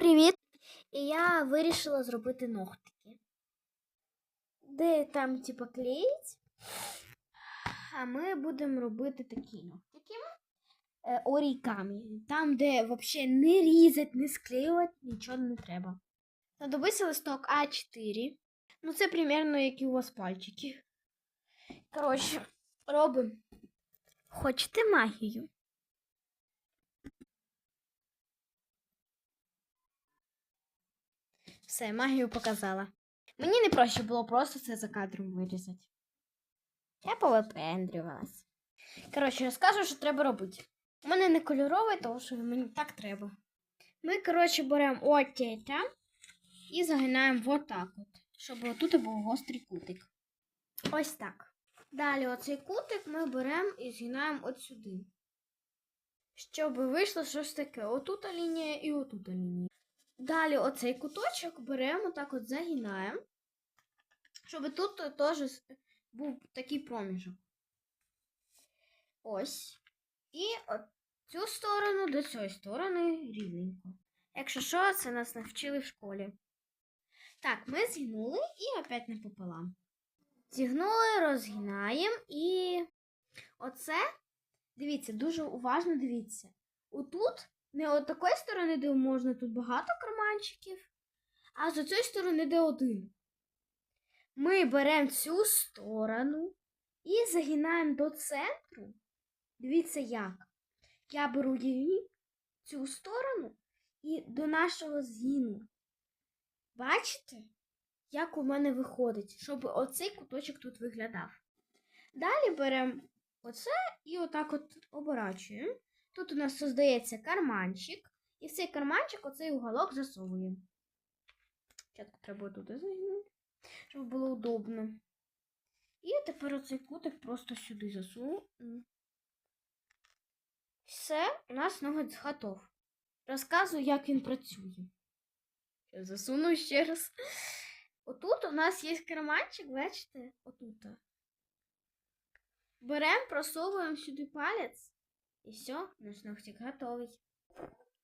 Привіт! І я вирішила зробити ногтики. Де там, типа, клеїть. А ми будемо робити такі ногтики. Е, орігамі. Там, де взагалі не різати, не склеювати, нічого не треба. Знадобиться листок А4. Ну, це примерно як і у вас пальчики. Коротше, робимо. Хочете магію? Все, магію показала. Мені не проще було просто це за кадром вирізати. Я повипендрювалась. Коротше, розкажу, що треба робити. У мене не кольоровий, тому що мені так треба. Ми, коротше, беремо отєтя і загинаємо вот так от, щоб тут був гострий кутик. Ось так. Далі оцей кутик ми беремо і згинаємо от сюди. Щоб вийшло щось таке. Отута лінія і отута лінія. Далі оцей куточок беремо, так от загинаємо, щоб тут теж був такий проміжок. Ось. І от цю сторону до цієї сторони рівненько. Якщо що, це нас навчили в школі. Так, ми згинули і опять напополам. Зігнули, розгинаємо і оце, дивіться, дуже уважно дивіться. Отут не от такої сторони, де можна тут багато карманчиків, а з цієї сторони, де один. Ми беремо цю сторону і загинаємо до центру. Дивіться як. Я беру її, цю сторону і до нашого згину. Бачите, як у мене виходить, щоб оцей куточок тут виглядав. Далі беремо оце і отак от оборачуємо. Тут у нас создається карманчик, і в цей карманчик оцей уголок засовуємо. Спочатку треба тут загнути, щоб було удобно. І тепер оцей кутик просто сюди засуну. Все, у нас ноготь готов. Розказую, як він працює. Я засуну ще раз. Отут у нас є карманчик, бачите? Отут. Беремо, просовуємо сюди палець. І все, наш ногтик готовий.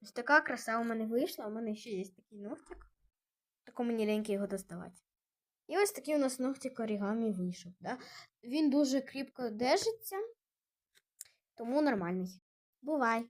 Ось така краса у мене вийшла. У мене ще є такий ногтик. Тако мені ліньки його доставати. І ось такий у нас ногтик орігамі вийшов. Да? Він дуже кріпко держиться, тому нормальний. Бувай!